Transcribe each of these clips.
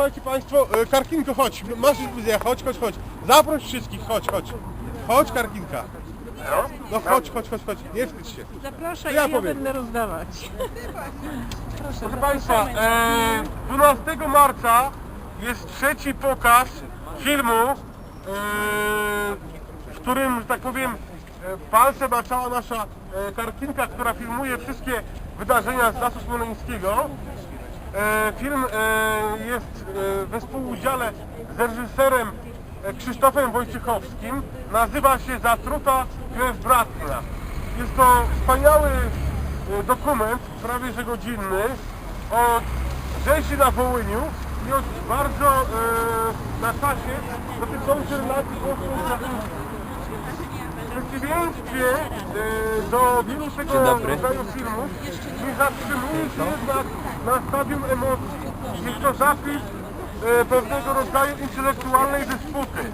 słuchajcie Państwo, e, Karkinko, chodź, masz wizję, chodź, chodź, chodź. Zaproś wszystkich, chodź, chodź. Chodź, Karkinka. No chodź, chodź, chodź, chodź, nie wstydź się. Zapraszaj, Ja ja, powiem. będę rozdawać. Proszę, Proszę Państwa, e, 12 marca jest trzeci pokaz filmu, e, w którym, że tak powiem, e, palce maczała nasza e, Karkinka, która filmuje wszystkie wydarzenia z Lasu Smoleńskiego. E, film e, jest e, we współudziale z reżyserem Krzysztofem Wojciechowskim. Nazywa się Zatruta krew bratna. Jest to wspaniały dokument, prawie że godzinny, o rzezi na Wołyniu i o bardzo na czasie dotyczącym lat 1800 przeciwieństwie do wielu tego rodzaju filmów nie zatrzymuje się jednak na stadium emocji. Jest to zapis pewnego rodzaju intelektualnej dysputy.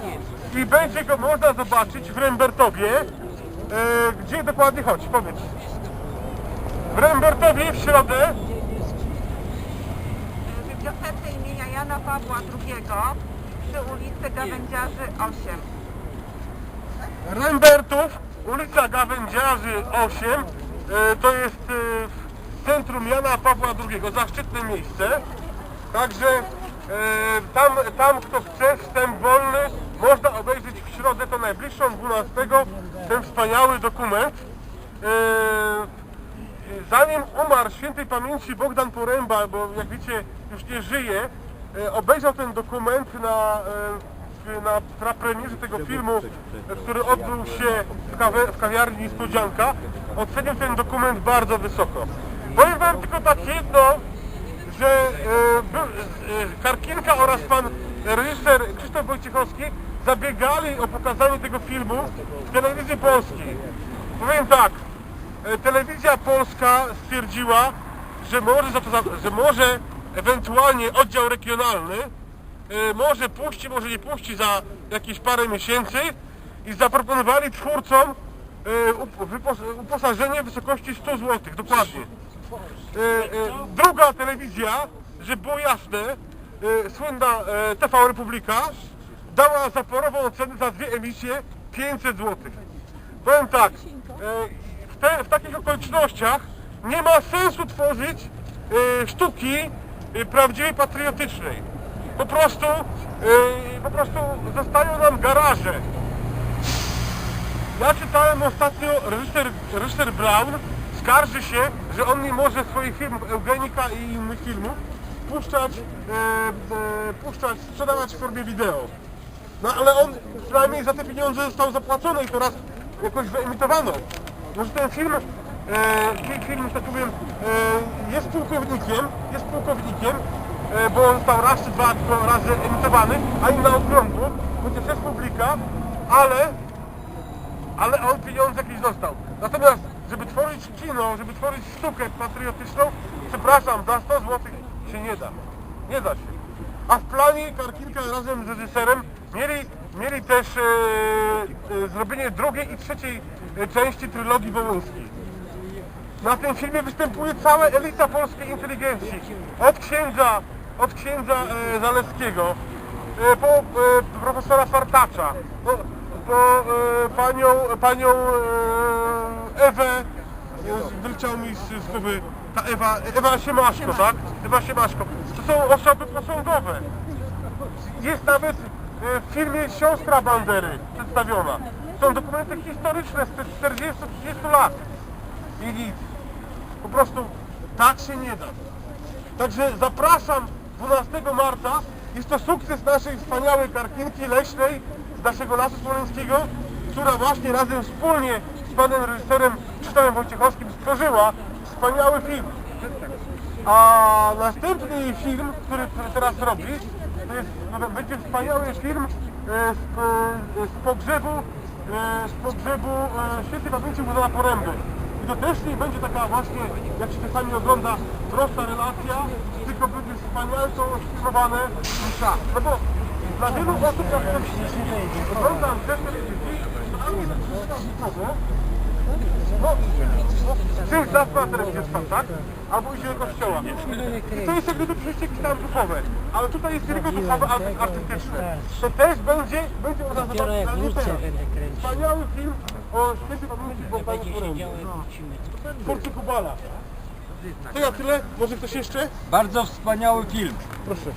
I będzie go można zobaczyć w Rembertowie, gdzie dokładnie chodź, powiedz. W Rembertowie w środę bibliotece imienia Jana Pawła II przy ulicy Gawędziarzy 8. Rembertów, ulica Gawędziarzy 8, e, to jest e, w centrum Jana Pawła II, zaszczytne miejsce. Także e, tam, tam kto chce, wstęp wolny, można obejrzeć w środę, to najbliższą 12, ten wspaniały dokument. Zanim umarł świętej pamięci Bogdan Poręba, bo jak wiecie już nie żyje, obejrzał ten dokument na, na, na premierze tego filmu, który odbył się w, kawe, w kawiarni Niespodzianka, ocenił ten dokument bardzo wysoko. Powiem wam tylko tak jedno, że e, e, Karkinka oraz pan reżyser Krzysztof Wojciechowski zabiegali o pokazanie tego filmu w telewizji polskiej. Powiem tak, e, telewizja polska stwierdziła, że może, za to, że może ewentualnie oddział regionalny może puści, może nie puści za jakieś parę miesięcy i zaproponowali twórcom e, uposażenie w wysokości 100 zł, dokładnie. E, e, druga telewizja, żeby było jasne, e, słynna e, TV Republika, dała zaporową ocenę za dwie emisje 500 zł. Powiem tak, e, w, te, w takich okolicznościach nie ma sensu tworzyć e, sztuki e, prawdziwej patriotycznej. Po prostu, e, po prostu zostają nam garaże. Ja czytałem ostatnio, reżyser, reżyser Brown skarży się, że on nie może swoich filmów Eugenika i innych filmów puszczać, e, e, puszczać, sprzedawać w formie wideo. No ale on przynajmniej za te pieniądze został zapłacony i to raz jakoś wyemitowano. Może ten film, e, film, że tak powiem, e, jest pułkownikiem, jest pułkownikiem, bo on został raz czy dwa razy emitowany, a im na okrągło, chociaż jest publika, ale ale on pieniądze jakieś dostał. Natomiast, żeby tworzyć kino, żeby tworzyć sztukę patriotyczną, przepraszam, za 100 zł się nie da. Nie da się. A w planie Karkinka razem z reżyserem mieli, mieli też e, e, zrobienie drugiej i trzeciej e, części trylogii wołyńskiej. Na tym filmie występuje cała elita polskiej inteligencji. Od księdza, od księdza e, Zalewskiego, e, po e, profesora Fartacza, po, po e, panią, panią e, Ewę, Jezu, wyleciał mi z, z głowy, ta Ewa, Ewa Siemaszko, tak? Ewa Siemaszko. To są osoby posągowe. Jest nawet e, w filmie Siostra Bandery przedstawiona. Są dokumenty historyczne sprzed 40-30 lat. I nic. Po prostu tak się nie da. Także zapraszam 12 marca. Jest to sukces naszej wspaniałej karkinki leśnej z naszego Lasu Smoleńskiego, która właśnie razem wspólnie z panem reżyserem Krzysztofem Wojciechowskim stworzyła wspaniały film. A następny film, który, teraz robi, to jest, będzie wspaniały film e, z, e, z pogrzebu, e, z pogrzebu świętej pamięci Bogdana Poręby. I to też nie będzie taka właśnie, jak się czasami ogląda, prosta relacja, tylko będzie wspaniale to sfilmowane msza. No bo dla wielu osób, jak ktoś ogląda też telewizji, to ani nie dotyka nikogo, No, czy za spacerem pan, tak? Albo idzie do kościoła. I to jest jak gdyby przejście jakieś tam duchowe. Ale tutaj jest tylko duchowe, arty- artystyczne. To też będzie, będzie jak zobaczyć na. Wspaniały film o świętym pamięci jak wrócimy. Twórcy Kubala. To ja tyle, może ktoś jeszcze? Bardzo wspaniały film. Proszę.